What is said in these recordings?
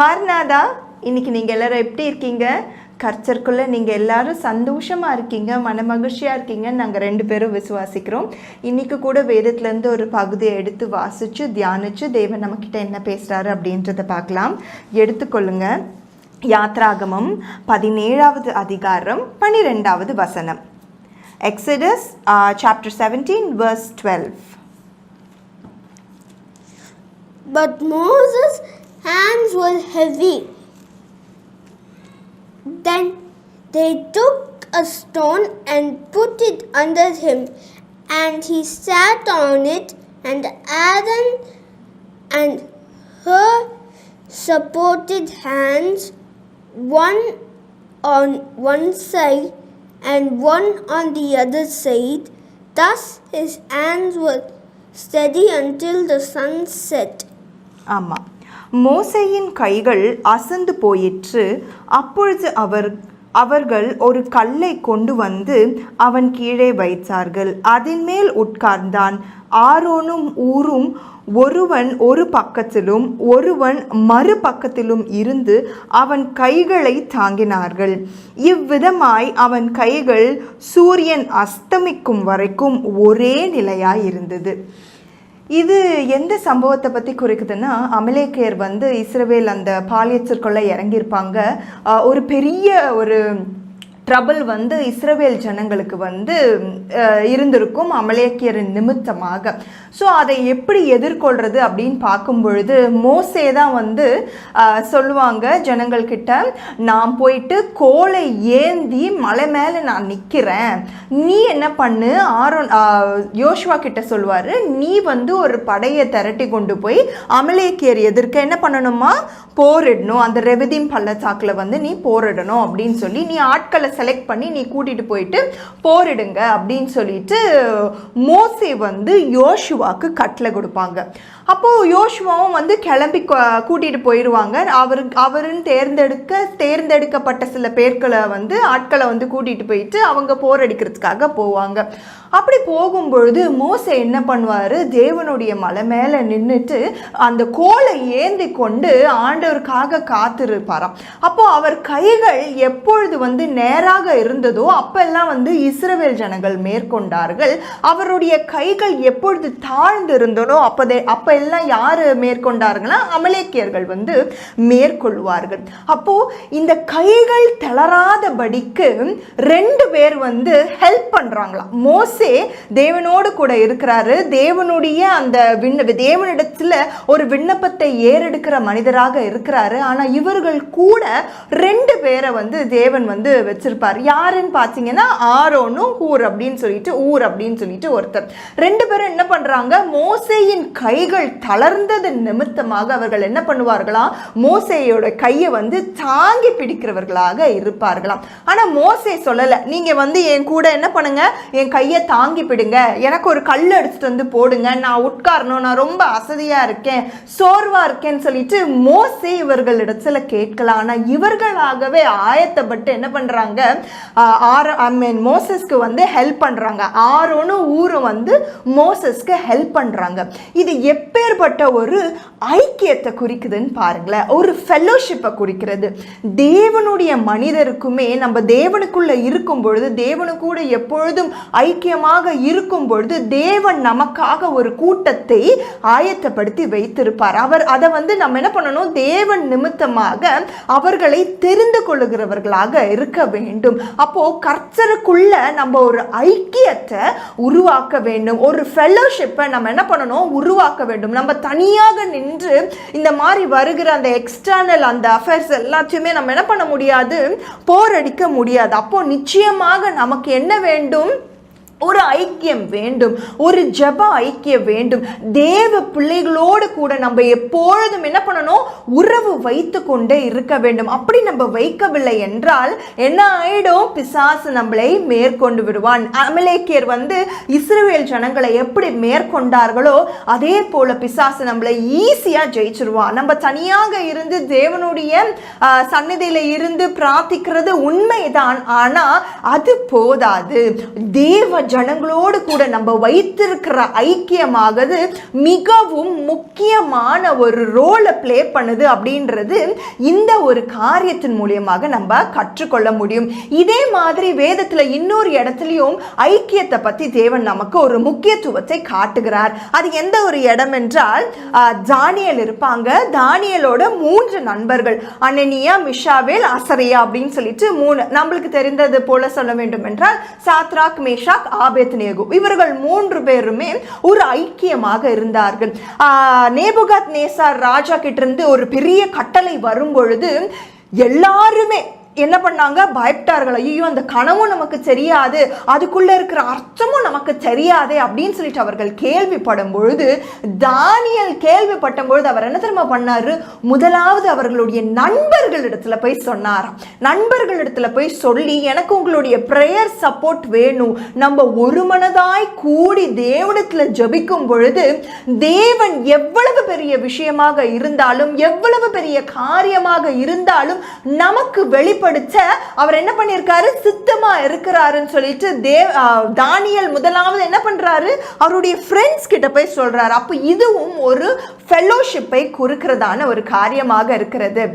மார்னாதா இன்னைக்கு நீங்கள் எல்லாரும் எப்படி இருக்கீங்க? கர்ச்சருக்குள்ளே நீங்கள் எல்லாரும் சந்தோஷமாக இருக்கீங்க மன மகிழ்ச்சியாக இருக்கீங்கன்னு நாங்கள் ரெண்டு பேரும் விசுவாசிக்கிறோம். இன்றைக்கி கூட வேதத்துலேருந்து ஒரு பகுதியை எடுத்து வாசித்து தியானித்து தேவன் நம்மக்கிட்ட என்ன பேசுகிறாரு அப்படின்றத பார்க்கலாம். எடுத்துக்கொள்ளுங்க. யாத்ராகமம் பதினேழாவது அதிகாரம் பன்னிரெண்டாவது வசனம். Exodus chapter seventeen verse twelve But Moses' heavy. Then they took a stone and put it under him, and he sat on it, and Adam and her supported hands, one on one side and one on the other side. Thus his hands were steady until the sun set. Amma. மோசையின் கைகள் அசந்து போயிற்று. அப்பொழுது அவர் அவர்கள் ஒரு கல்லை கொண்டு வந்து அவன் கீழே வைத்தார்கள். அதன் மேல் உட்கார்ந்தான். ஆரோனும் ஊரும் ஒருவன் ஒரு பக்கத்திலும் ஒருவன் மறுபக்கத்திலும் இருந்து அவன் கைகளை தாங்கினார்கள். இவ்விதமாய் அவன் கைகள் சூரியன் அஸ்தமிக்கும் வரைக்கும் ஒரே நிலையாய் இருந்தது. இது எந்த சம்பவத்தை பற்றி குறிக்குதுன்னா அமலேக்கேர் வந்து இஸ்ரவேல் அந்த பாலியத்திற்குள்ள இறங்கியிருப்பாங்க. ஒரு பெரிய ஒரு ட்ரபிள் வந்து இஸ்ரவேல் ஜனங்களுக்கு வந்து இருந்திருக்கும் அமலேக்கியரின் நிமித்தமாக. ஸோ அதை எப்படி எதிர்கொள்றது அப்படின்னு பார்க்கும் பொழுது மோசே தான் வந்து சொல்லுவாங்க ஜனங்கள்கிட்ட நான் போயிட்டு கோலை ஏந்தி மலை மேலே நான் நிற்கிறேன் நீ என்ன பண்ணு? ஆரோன் அஹ், கிட்ட சொல்லுவார் நீ வந்து ஒரு படையை திரட்டி கொண்டு போய் அமலேக்கியர் எதிர்க்க என்ன பண்ணணுமா போரிடணும். அந்த ரெவதிம் பள்ளத்தாக்கில் வந்து நீ போரிடணும். அப்படின்னு சொல்லி நீ ஆட்களை செலக்ட் பண்ணி நீ கூட்டிட்டு போயிட்டு போரிடுங்க அப்படின்னு சொல்லிட்டு மோசே வந்து யோசுவாக்கு கட்டளை கொடுப்பாங்க. அப்போது யோசுவாவும் வந்து கிளம்பி கூட்டிகிட்டு கூட்டிட்டு போயிடுவாங்க அவரு அவருன்னு தேர்ந்தெடுக்க தேர்ந்தெடுக்கப்பட்ட சில பேர்களை வந்து ஆட்களை வந்து கூட்டிட்டு போயிட்டு அவங்க போர் அடிக்கிறதுக்காக போவாங்க. அப்படி போகும்பொழுது மோசை என்ன பண்ணுவார்? தேவனுடைய மலை மேலே நின்றுட்டு அந்த கோலை ஏந்தி கொண்டு ஆண்டவருக்காக காத்திருப்பாராம். அப்போ அவர் கைகள் எப்பொழுது வந்து நேராக இருந்ததோ அப்பெல்லாம் வந்து இஸ்ரவேல் ஜனங்கள் மேற்கொண்டார்கள். அவருடைய கைகள் எப்பொழுது தாழ்ந்து இருந்ததோ அப்பதே அப்போ எல்லாம் யார் மேற்கொண்டார்கள்னா அமலேக்கியர்கள் வந்து மேற்கொள்வார்கள். அப்போ இந்த கைகள் தளராதபடிக்கு ரெண்டு பேர் வந்து ஹெல்ப் பண்ணுறாங்களாம் மோச தேவனோடு கூட இருக்கிறாரு. தேவனுடைய அந்த விண்ண தேவனிடத்துல ஒரு விண்ணப்பத்தை ஏறெடுக்கிற மனிதராக இருக்கிறாரு. ஆனா இவர்கள் கூட ரெண்டு பேரை வந்து தேவன் வந்து வச்சிருப்பார். யாருன்னு பார்த்தீங்கன்னா ஆரோனும் ஊர் அப்படின்னு சொல்லிட்டு ஊர் அப்படின்னு சொல்லிட்டு ஒருத்தர். ரெண்டு பேரும் என்ன பண்றாங்க? மோசேயின் கைகள் தளர்ந்தது நிமித்தமாக அவர்கள் என்ன பண்ணுவார்களாம் மோசையோட கையை வந்து தாங்கி பிடிக்கிறவர்களாக இருப்பார்களாம். ஆனா மோசை சொல்லலை. நீங்க வந்து என் கூட என்ன பண்ணுங்க? என் கையை தாங்கி பிடுங்க எனக்கு ஒரு கல் எடுத்துட்டு வந்து போடுங்க. நான் உட்காரணும். நான் ரொம்ப அசதியாக இருக்கேன். சோர்வாக இருக்கேன்னு சொல்லிட்டு மோசே இவர்களிடத்துல கேட்கலாம். ஆனால் இவர்களாகவே ஆயத்தப்பட்டு என்ன பண்ணுறாங்க ஆர் ஐ மீன் மோசஸ்க்கு வந்து ஹெல்ப் பண்ணுறாங்க ஆரோனும் ஊரும் வந்து மோசஸ்க்கு ஹெல்ப் பண்ணுறாங்க இது எப்பேற்பட்ட ஒரு ஐக்கியத்தை குறிக்குதுன்னு பாருங்களேன். ஒரு ஃபெல்லோஷிப்பை குறிக்கிறது. தேவனுடைய மனிதருக்குமே நம்ம தேவனுக்குள்ளே இருக்கும் பொழுது தேவனு கூட எப்பொழுதும் ஐக்கியமாக இருக்கும் பொழுது தேவன் நமக்காக ஒரு கூட்டத்தை ஆயத்தப்படுத்தி வைத்திருப்பார். அவர் அதை வந்து நம்ம என்ன பண்ணணும்? தேவன் நிமித்தமாக அவர்களை தெரிந்து கொள்ளுகிறவர்களாக இருக்க வேண்டும். அப்போ கர்த்தருக்குள்ள நம்ம ஒரு ஐக்கியத்தை உருவாக்க வேண்டும். ஒரு ஃபெல்லோஷிப்பை நம்ம என்ன பண்ணணும்? உருவாக்க வேண்டும். நம்ம தனியாக நின்று இந்த மாதிரி வருகிற அந்த எக்ஸ்டர்னல் அந்த அஃபேர்ஸ் எல்லாத்தையுமே நம்ம என்ன பண்ண முடியாது? போரடிக்க முடியாது. அப்போ நிச்சயமாக நமக்கு என்ன வேண்டும்? ஒரு ஐக்கியம் வேண்டும் ஒரு ஜெப ஐக்கியம் வேண்டும். தேவ பிள்ளைகளோடு கூட நம்ம எப்பொழுதும் என்ன பண்ணணும்? உறவு வைத்து கொண்டே இருக்க வேண்டும். அப்படி நம்ம வைக்கவில்லை என்றால் என்ன ஆயிடும்? பிசாசு நம்மளை மேற்கொண்டு விடுவான். அமலேக்கியர் வந்து இஸ்ரேல் ஜனங்களை எப்படி மேற்கொண்டார்களோ அதே போல பிசாசு நம்மளை ஈஸியாக ஜெயிச்சிருவான். நம்ம தனியாக இருந்து தேவனுடைய ஆஹ், இருந்து பிரார்த்திக்கிறது உண்மைதான். ஆனால் அது போதாது. தேவ ஜனங்களோடு கூட நம்ம வைத்திருக்கிற ஐக்கியமாகது மிகவும் முக்கியமான ஒரு ரோலை ப்ளே பண்ணுது அப்படின்றது இந்த ஒரு காரியத்தின் மூலியமாக நம்ம கற்றுக்கொள்ள முடியும். இதே மாதிரி வேதத்தில் இன்னொரு இடத்துலையும் ஐக்கியத்தை பற்றி தேவன் நமக்கு ஒரு முக்கியத்துவத்தை காட்டுகிறார். அது எந்த ஒரு இடம் என்றால் தானியல் இருப்பாங்க. தானியலோட மூன்று நண்பர்கள் அனனியா மிஷாவேல் அசரியா அப்படின்னு சொல்லிட்டு மூணு. நம்மளுக்கு தெரிந்தது போல சொல்ல வேண்டும் என்றால் சாத்ராக் மேஷாக் ஆபேத் நேகு இவர்கள் மூன்று பேருமே ஒரு ஐக்கியமாக இருந்தார்கள். நேபுகாத் நேசார் ராஜா கிட்ட இருந்து ஒரு பெரிய கட்டளை வரும் பொழுது எல்லாருமே என்ன பண்ணாங்க? பயப்பட்டார்கள். ஐயோ அந்த கனவும் நமக்கு தெரியாது. அதுக்குள்ளே இருக்கிற அர்த்தமும் நமக்கு தெரியாதே அப்படின்னு சொல்லிட்டு அவர்கள் கேள்விப்படும் பொழுது தானியல் கேள்விப்பட்ட பொழுது அவர் என்ன தெரியுமா பண்ணார்? முதலாவது அவர்களுடைய நண்பர்களிடத்துல போய் சொன்னாராம். நண்பர்களிடத்துல போய் சொல்லி எனக்கு உங்களுடைய ப்ரேயர் சப்போர்ட் வேணும். நம்ம ஒரு மனதாய் கூடி தேவனத்தில் ஜபிக்கும் பொழுது தேவன் எவ்வளவு பெரிய விஷயமாக இருந்தாலும் எவ்வளவு பெரிய காரியமாக இருந்தாலும் நமக்கு வெளி வெளிப்படுத்த அவர் என்ன பண்ணியிருக்காரு? சித்தமா இருக்கிறாருன்னு சொல்லிட்டு தேவ் தானியல் முதலாவது என்ன பண்றாரு? அவருடைய ஃப்ரெண்ட்ஸ் கிட்ட போய் சொல்றாரு. அப்போ இதுவும் ஒரு ஃபெல்லோஷிப்பை குறுக்கிறதான ஒரு காரியமாக இருக்கிறது.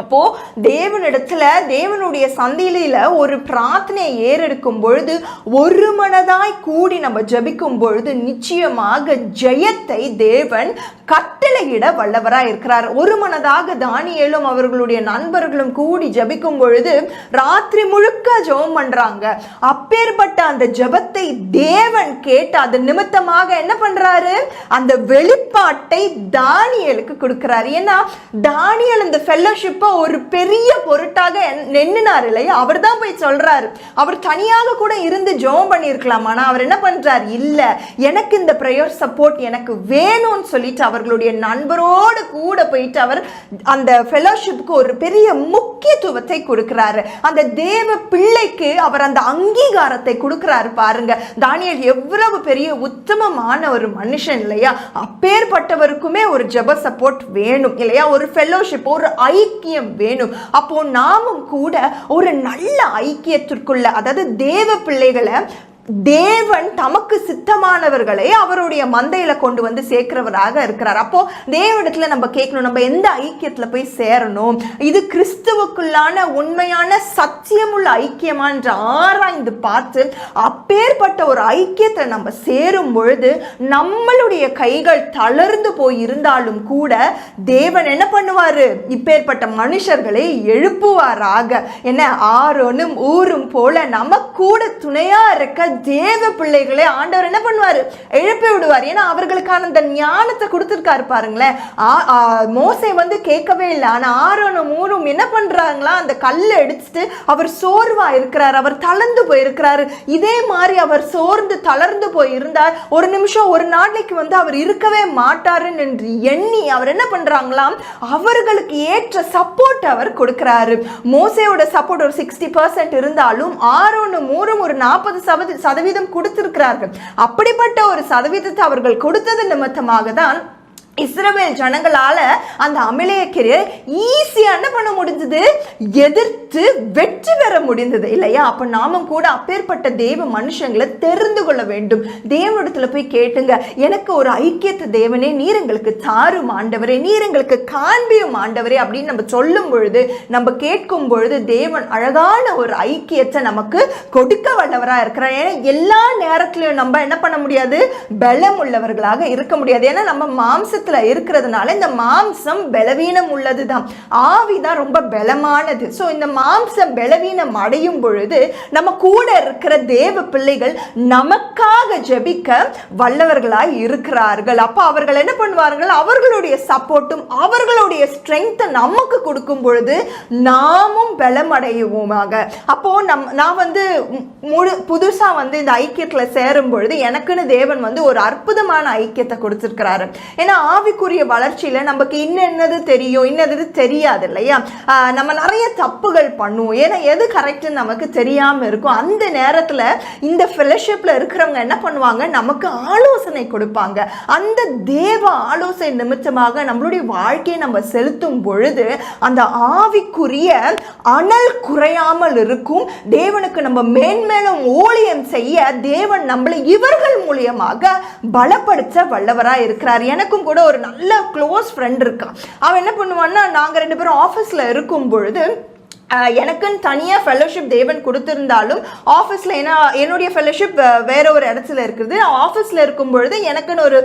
அப்போ தேவனிடத்துல தேவனுடைய சந்தையில ஒரு பிரார்த்தனையை ஏறெடுக்கும் பொழுது ஒரு மனதாய் கூடி நம்ம ஜபிக்கும் பொழுது நிச்சயமாக ஜெயத்தை தேவன் கட்டளையிட வல்லவராய் இருக்கிறார். ஒரு மனதாக தானியலும் அவர்களுடைய நண்பர்களும் கூடி ஜபிக்கும் பொழுது ராத்திரி முழுக்க ஜெபம் பண்றாங்க. அப்பேற்பட்ட அந்த ஜெபத்தை தேவன் கேட்டு அது நிமித்தமாக என்ன பண்றாரு? அந்த வெளிப்பாட்டை தானியலுக்கு கொடுக்குறாரு. ஏன்னா தானியல் இந்த ஃபெல்லோஷிப்பை ஒரு பெரிய பொருட்டாக நின்னுனார் இல்லையா? அவர் தான் போய் சொல்கிறாரு அவர் தனியாக கூட இருந்து ஜெபம் பண்ணியிருக்கலாம். ஆனால் அவர் என்ன பண்ணுறார் இல்லை எனக்கு இந்த ப்ரேயர் சப்போர்ட் எனக்கு வேணும்னு சொல்லிட்டு அவர்களுடைய நண்பரோடு கூட போயிட்டு அவர் அந்த ஃபெலோஷிப்புக்கு ஒரு பெரிய முக்கியத்துவத்தை கொடுக்குறாரு. அந்த தேவ பிள்ளைக்கு அவர் அந்த அங்கீகாரத்தை கொடுக்குறாரு பாருங்க. தானியல் எவ்வளவு பெரிய உத்தமமான ஒரு மனுஷன் இல்லையா? அப்பேற்பட்டவருக்குமே ஒரு ஜப சப்போர்ட் வேணும் இல்லையா? ஒரு ஃபெலோஷிப் ஒரு ஐக்கியம் வேணும். அப்போ நாமும் கூட ஒரு நல்ல ஐக்கியத்திற்குள்ள அதாவது தேவ பிள்ளைகளை தேவன் தமக்கு சித்தமானவர்களை அவருடைய மந்தையில கொண்டு வந்து சேர்க்கிறவராக இருக்கிறார். அப்போ தேவனிடத்துல நம்ம கேட்கணும் நம்ம எந்த ஐக்கியத்துல போய் சேரணும்? இது கிறிஸ்துவுக்குள்ளான உண்மையான சத்தியமுள்ள ஐக்கியமா என்று ஆராய்ந்து பார்த்து அப்பேற்பட்ட ஒரு ஐக்கியத்தை நம்ம சேரும் பொழுது நம்மளுடைய கைகள் தளர்ந்து போய் இருந்தாலும் கூட தேவன் என்ன பண்ணுவாரு? இப்பேற்பட்ட மனுஷர்களை எழுப்புவாராக. என்ன? ஆரோனும் ஊரும் போல நம்ம கூட துணையா இருக்க தேவ பிள்ளைகளை ஆண்டவர் என்ன பண்ணுவார்? எழுப்பி விடுவார். ஏன்னா அவர்களுக்கான அந்த ஞானத்தை கொடுத்துருக்காரு பாருங்களேன். ஆ- வந்து கேட்கவே இல்லை. ஆனால் ஆரோனும் ஊரும் என்ன பண்ணுறாங்களா அந்த கல்லை அடிச்சுட்டு அவர் சோர்வா இருக்கிறார். அவர் தளர்ந்து போயிருக்கிறாரு. இதே மாதிரி அவர் சோர்ந்து தளர்ந்து போய் இருந்தார் ஒரு நிமிஷம் ஒரு நாளைக்கு வந்து அவர் இருக்கவே மாட்டாருன்னு என்று எண்ணி அவர் என்ன பண்ணுறாங்களாம் அவர்களுக்கு ஏற்ற சப்போர்ட் அவர் கொடுக்குறாரு. மோசையோட சப்போர்ட் ஒரு சிக்ஸ்டி பர்சன்ட் இருந்தாலும் ஆரோனும் மூரும் ஒரு நாற்பது சதவீதம் சதவீதம் கொடுத்திருக்கிறார்கள். அப்படிப்பட்ட ஒரு சதவீதத்தை அவர்கள் கொடுத்தது நிமித்தமாக தான் இஸ்ரவேல் ஜனங்களால அந்த அமலேயக்கிரியை ஈஸியா என்ன பண்ண முடிஞ்சது எதிர்த்து வெற்றி பெற முடிந்தது. இல்லையா? அப்ப நாமும் கூட அப்பேற்பட்ட தேவ மனுஷங்களை தெரிந்து கொள்ள வேண்டும். தேவனிடத்துல போய் கேட்டுங்க. எனக்கு ஒரு ஐக்கியத்தை தேவனே நீர் எங்களுக்கு தாரும் ஆண்டவரே நீர் எங்களுக்கு காண்பியும் ஆண்டவரே அப்படின்னு நம்ம சொல்லும் பொழுது நம்ம கேட்கும் பொழுது தேவன் அழகான ஒரு ஐக்கியத்தை நமக்கு கொடுக்க வல்லவரா இருக்கிறார். ஏன்னா எல்லா நேரத்திலையும் நம்ம என்ன பண்ண முடியாது? பலம் உள்ளவர்களாக இருக்க முடியாது. ஏன்னா நம்ம மாம்சத்தில் இருக்கிறதுனால இந்த மாம்சம் பலவீனம் ஆவி தான் ரொம்ப பலமானது. ஸோ இந்த மாம்சம் பலவீனம் அடையும் பொழுது நம்ம கூட இருக்கிற தேவ பிள்ளைகள் நமக்காக ஜெபிக்க வல்லவர்களாய் இருக்கிறார்கள். அப்போ அவர்கள் என்ன பண்ணுவார்கள்? அவர்களுடைய சப்போர்ட்டும் அவர்களுடைய ஸ்ட்ரென்த்தை நமக்கு கொடுக்கும் பொழுது நாமும் பலமடையுவோமாக அப்போ நம் நான் வந்து மு- முழு புதுசாக வந்து இந்த ஐக்கியத்தில் சேரும் பொழுது எனக்குன்னு தேவன் வந்து ஒரு அற்புதமான ஐக்கியத்தை கொடுத்துருக்கிறாரு. ஏன்னா ஆவிக்குரிய வளர்ச்சியில் நமக்கு இன்னென்னது தெரியும் இன்னது தெரியாது இல்லையா? நம்ம நிறைய தப்புகள் பண்ணுவோம். ஏன்னா எது கரெக்டுன்னு நமக்கு தெரியாமல் இருக்கும். அந்த நேரத்தில் இந்த ஃபெலோஷிப்பில் இருக்கிறவங்க என்ன பண்ணுவாங்க? நமக்கு ஆலோசனை கொடுப்பாங்க. அந்த தேவ ஆலோசனை நிமித்தமாக நம்மளுடைய வாழ்க்கையை நம்ம செலுத்தும் பொழுது அந்த ஆவிக்குரிய அனல் குறையாமல் இருக்கும். தேவனுக்கு நம்ம மேன்மேலும் ஊழியம் செய்ய தேவன் நம்மளை இவர்கள் மூலியமாக பலப்படுத்த வல்லவராக இருக்கிறார் எனக்கும் கூட ஒரு நல்ல க்ளோஸ் ஃப்ரெண்ட் இருக்கான். அவன் என்ன பண்ணுவான்னா நாங்கள் ரெண்டு பேரும் ஆஃபீஸில் இருக்கும் பொழுது எனக்குன்னு தனியாக ஃபெலோஷிப் தேவன் கொடுத்துருந்தாலும் ஆஃபீஸில் ஏன்னா என்னுடைய ஃபெலோஷிப் வேற ஒரு இடத்துல இருக்குது. ஆஃபீஸில் இருக்கும் பொழுது எனக்குன்னு ஒரு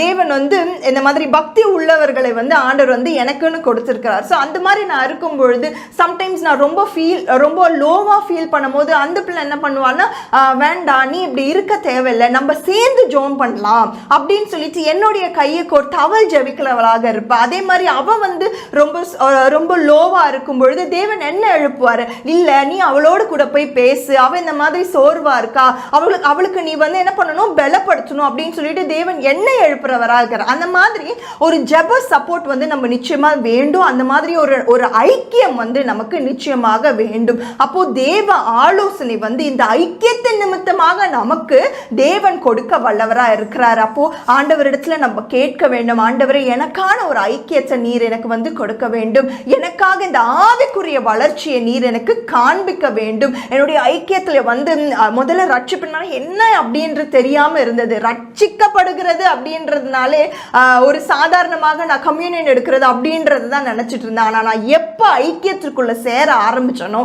தேவன் வந்து இந்த மாதிரி பக்தி உள்ளவர்களை வந்து ஆண்டவர் வந்து எனக்குன்னு கொடுத்துருக்கிறார். ஸோ அந்த மாதிரி நான் இருக்கும் பொழுது சம்டைம்ஸ் நான் ரொம்ப ஃபீல் ரொம்ப லோவாக ஃபீல் பண்ணும்போது அந்த பிள்ளை என்ன பண்ணுவான்னா வேண்டாம் நீ இப்படி இருக்க தேவையில்லை. நம்ம சேர்ந்து ஜோம் பண்ணலாம் அப்படின்னு சொல்லிட்டு என்னுடைய கையை கோர் தவள் ஜபிக்கிறவளாக இருப்பா. அதே மாதிரி அவன் வந்து ரொம்ப ரொம்ப லோவாக இருக்கும் பொழுது தேவன் என்ன எழுப்புவாரு? இல்லை நீ அவளோடு கூட போய் பேசு. அவள் இந்த மாதிரி சோர்வா இருக்கா? அவளுக்கு அவளுக்கு நீ வந்து என்ன பண்ணணும்? பலப்படுத்தணும் அப்படின்னு சொல்லிட்டு தேவன் என்ன எழுப்புறவராக இருக்கிறார் அந்த மாதிரி ஒரு ஜப சப்போர்ட் வந்து நம்ம நிச்சயமாக வேண்டும். அந்த மாதிரி ஒரு ஒரு ஐக்கியம் வந்து நமக்கு நிச்சயமாக வேண்டும். அப்போ தேவ ஆலோசனை வந்து இந்த ஐக்கியத்தின் நிமித்தமாக நமக்கு தேவன் கொடுக்க வல்லவராக இருக்கிறார். அப்போ ஆண்டவரிடத்துல நம்ம கேட்க வேண்டும். ஆண்டவரை எனக்கான ஒரு ஐக்கியத்தை நீர் எனக்கு வந்து கொடுக்க வேண்டும். எனக்காக இந்த ஆவிக்குரிய வளர்ச்சியை நீர் எனக்கு காண்பிக்க வேண்டும். என்னுடைய ஐக்கியத்தில் வந்து முதல்ல ரட்சிப்புனால என்ன அப்படின்றது தெரியாமல் இருந்தது. ரட்சிக்கப்படுகிறது அப்படின்றதுனாலே ஒரு சாதாரணமாக நான் கம்யூனியன் எடுக்கிறது அப்படின்றது தான் நினச்சிட்டு இருந்தேன். ஆனால் நான் எப்போ ஐக்கியத்திற்குள்ளே சேர ஆரம்பித்தனோ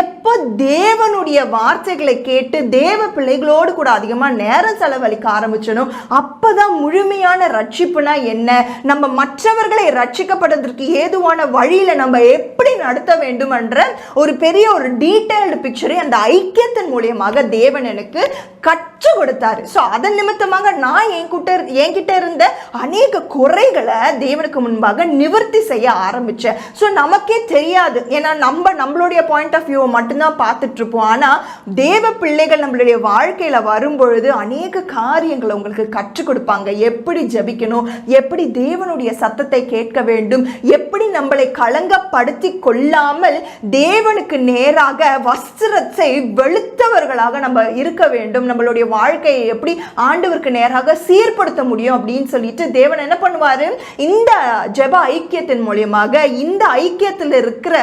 எப்போ தேவனுடைய வார்த்தைகளை கேட்டு தேவ பிள்ளைகளோடு கூட அதிகமாக நேரம் செலவழிக்க ஆரம்பிச்சனோ அப்பதான் முழுமையான ரட்சிப்புனா என்ன? நம்ம மற்றவர்களை ரட்சிக்கப்படுவதற்கு ஏதுவான வழியில் நம்ம எப்படி நடத்த வேண்டும் பண்ணுற ஒரு பெரிய ஒரு டீட்டெயில்டு பிக்சரை அந்த ஐக்கியத்தின் மூலியமாக தேவன் எனக்கு கற்றுக் கொடுத்தாரு. ஸோ அதன் நிமித்தமாக நான் என்கிட்ட என்கிட்ட இருந்த அநேக குறைகளை தேவனுக்கு முன்பாக நிவர்த்தி செய்ய ஆரம்பிச்சேன். ஸோ நமக்கே தெரியாது. ஏன்னா நம்ம நம்மளுடைய பாயிண்ட் ஆஃப் வியூவை மட்டும்தான் பார்த்துட்ருப்போம் ஆனால் தேவ பிள்ளைகள் நம்மளுடைய வாழ்க்கையில் வரும்பொழுது அநேக காரியங்களை உங்களுக்கு கற்றுக் கொடுப்பாங்க. எப்படி ஜெபிக்கணும்? எப்படி தேவனுடைய சத்தத்தை கேட்க வேண்டும்? எப்படி நம்மளை களங்கப்படுத்தி கொள்ளாமல் தேவனுக்கு நேராக வஸ்திரத்தை வெளுத்தவர்களாக நம்ம இருக்க வேண்டும். நம்மளுடைய வாழ்க்கையை எப்படி ஆண்டவருக்கு நேராக சீர்படுத்த முடியும் அப்படின்னு சொல்லிட்டு தேவன் என்ன பண்ணுவாரு? இந்த ஜெப ஐக்கியத்தின் மூலியமாக இந்த ஐக்கியத்தில் இருக்கிற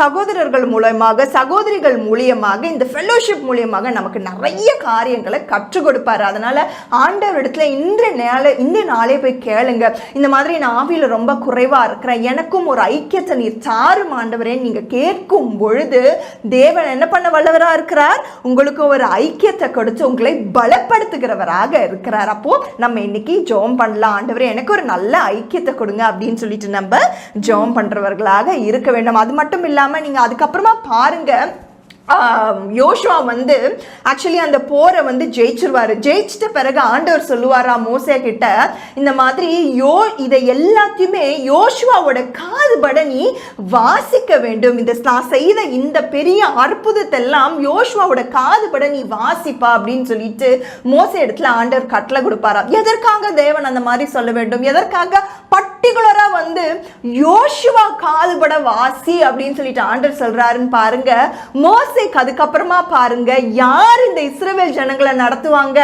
சகோதரர்கள் மூலயமாக சகோதரிகள் மூலியமாக இந்த ஃபெல்லோஷிப் மூலியமாக நமக்கு நிறைய காரியங்களை கற்றுக் கொடுப்பாரு. அதனால ஆண்டவரிடத்துல இந்த நாளை இந்த நாளே போய் கேளுங்க. இந்த மாதிரி நான் ஆவியில ரொம்ப குறைவா இருக்கிறேன். எனக்கும் ஒரு ஐக்கியத்தை நீர் சாரும் ஆண்டவரே. நீங்க கேட்கும் பொழுது தேவன் என்ன பண்ண வல்லவரா இருக்கிறார்? உங்களுக்கு ஒரு ஐக்கியத்தை கொடுத்து உங்களை பலப்படுத்துகிறவராக இருக்கிறார். அப்போ நம்ம இன்னைக்கு ஜோம் பண்ணலாம். ஆண்டவர் எனக்கு ஒரு நல்ல ஐக்கியத்தை கொடுங்க அப்படின்னு சொல்லிட்டு நம்ம ஜோம் பண்றவர்களாக இருக்க வேண்டும். அது மட்டும் இல்லாம நீங்க அதுக்கப்புறமா பாருங்க. யோஷுவா வந்து ஆக்சுவலி அந்த போரை வந்து ஜெயிச்சிருவாரு. ஜெயிச்சிட்ட பிறகு ஆண்டவர் சொல்லுவாரா மோசே கிட்ட இந்த மாதிரி யோ இதை எல்லாத்தையுமே யோசுவாவோட காதுபட நீ வாசிக்க வேண்டும். இந்த நான் செய்த இந்த பெரிய அற்புதத்தெல்லாம் யோசுவாவோட காதுபட நீ வாசிப்பா அப்படின்னு சொல்லிட்டு மோசே இடத்துல ஆண்டவர் கட்டளை கொடுப்பாரா? எதற்காக தேவன் அந்த மாதிரி சொல்ல வேண்டும்? எதற்காக பர்டிகுலரா வந்து யோசுவா காதுபட வாசி அப்படின்னு சொல்லிட்டு ஆண்டவர் சொல்றாருன்னு பாருங்க. மோசேக்கு அதுக்கப்புறமா பாருங்க யார் இந்த இஸ்ரேவேல் ஜனங்களை நடத்துவாங்க?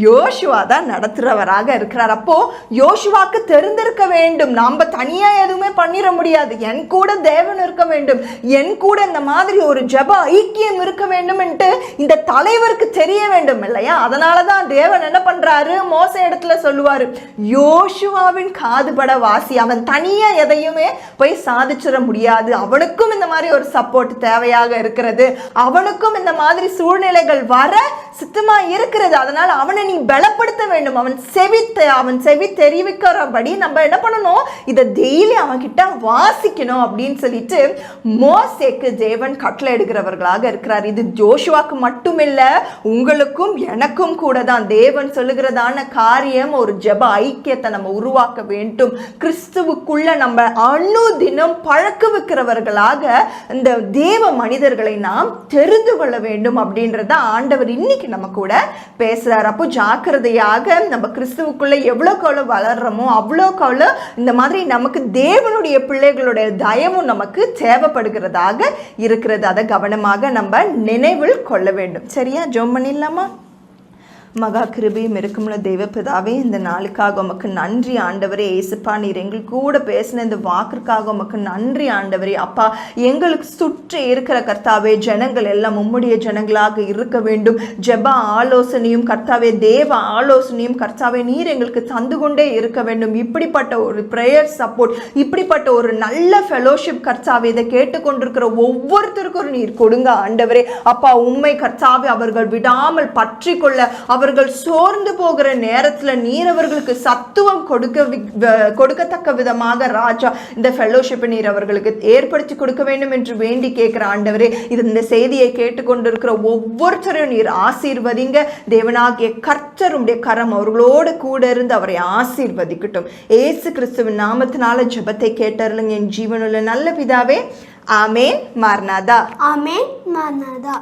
யோசுவா தான் நடத்துறவராக இருக்கிறார். அப்போ யோசுவாக்கு தெரிந்திருக்க வேண்டும். நாம தனியா எதுவுமே பண்ணிட முடியாது. என் கூட தேவன் இருக்க வேண்டும். என் கூட இந்த மாதிரி ஒரு ஜெப ஐக்கியம் இருக்க வேண்டும்ன்ட்டு இந்த தலைவருக்கு தெரிய வேண்டும் இல்லையா? அதனால தான் தேவன் என்ன பண்றாரு? மோச இடத்துல சொல்லுவாரு யோசுவாவின் காதுபட வாசி. அவன் தனியா எதையுமே போய் சாதிச்சிட முடியாது. அவனுக்கும் இந்த மாதிரி ஒரு சப்போர்ட் தேவையாக இருக்கிறது. அவனுக்கும் இந்த மாதிரி சூழ்நிலைகள் வர சித்தமா இருக்கிறது. அதனால அவனை நீ பலப்படுத்த வேண்டும். அவன் செவி அவன் செவி தெரிவிக்கிறபடி நம்ம என்ன பண்ணணும்? இதை டெய்லி அவன் கிட்ட வாசிக்கணும் அப்படின்னு சொல்லிட்டு மோசேக்கு தேவன் கட்டளை எடுக்கிறவர்களாக இருக்கிறார். இது ஜோஷுவாக்கு மட்டுமில்ல உங்களுக்கும் எனக்கும் கூட தான் தேவன் சொல்லுகிறதான காரியம் ஒரு ஜெப ஐக்கியத்தை நம்ம உருவாக்க வேண்டும். கிறிஸ்துவுக்குள்ள நம்ம அணு தினம் பழக்க வைக்கிறவர்களாக இந்த தேவ மனிதர்களை நாம் தெரிந்து கொள்ள வேண்டும் அப்படின்றத ஆண்டவர் இன்னைக்கு நம்ம கூட பேசுறார். அப்போ ஜாக்கிரதையாக நம்ம கிறிஸ்துவுக்குள்ள எவ்வளோக்கு எவ்வளோ வளர்றோமோ அவ்வளோக்கு அவ்வளோ இந்த மாதிரி நமக்கு தேவனுடைய பிள்ளைகளுடைய தயவும் நமக்கு தேவைப்படுகிறதாக இருக்கிறது. அதை கவனமாக நம்ம நினைவில் கொள்ள வேண்டும். சரியா? ஜோம் பண்ணிடலாமா? மகா கிருபையும் இருக்கும்ல தெய்வப்பிதாவே இந்த நாளுக்காக உமக்கு நன்றி ஆண்டவரே. ஏசுப்பா நீர் எங்கள் கூட பேசின இந்த வாக்கிற்காக உமக்கு நன்றி ஆண்டவரே. அப்பா எங்களுக்கு சுற்றி இருக்கிற கர்த்தாவே ஜனங்கள் எல்லாம் உம்முடைய ஜனங்களாக இருக்க வேண்டும். ஜெப ஆலோசனையும் கர்த்தாவே தேவ ஆலோசனையும் கர்த்தாவே நீர் எங்களுக்கு தந்து கொண்டே இருக்க வேண்டும். இப்படிப்பட்ட ஒரு ப்ரேயர் சப்போர்ட் இப்படிப்பட்ட ஒரு நல்ல ஃபெலோஷிப் கர்த்தாவே இதை கேட்டுக்கொண்டிருக்கிற ஒவ்வொருத்தருக்கும் ஒரு நீர் கொடுங்க ஆண்டவரே. அப்பா உண்மை கர்த்தாவே அவர்கள் விடாமல் பற்றி கொள்ள அவர்கள் சோர்ந்து போகிற நேரத்தில் நீர் அவர்களுக்கு சத்துவம் கொடுக்க வி- கொடுக்கத்தக்க விதமாக ராஜா இந்த ஃபெல்லோஷிப்பை நீர் அவர்களுக்கு ஏற்படுத்தி கொடுக்க வேண்டும் என்று வேண்டி கேட்கிற ஆண்டவரே இது இந்த செய்தியை கேட்டுக்கொண்டிருக்கிற ஒவ்வொருத்தரையும் நீர் ஆசீர்வதிங்க. தேவனாகிய கர்த்தருடைய கரம் அவர்களோடு கூட இருந்து அவரை ஆசீர்வதிக்கட்டும். ஏசு கிறிஸ்துவின் நாமத்தினால ஜெபத்தை கேட்டருளுங்க. என் ஜீவனுள்ள நல்ல பிதாவே ஆமேன் மார்னாதா ஆமேன் மார்னாதா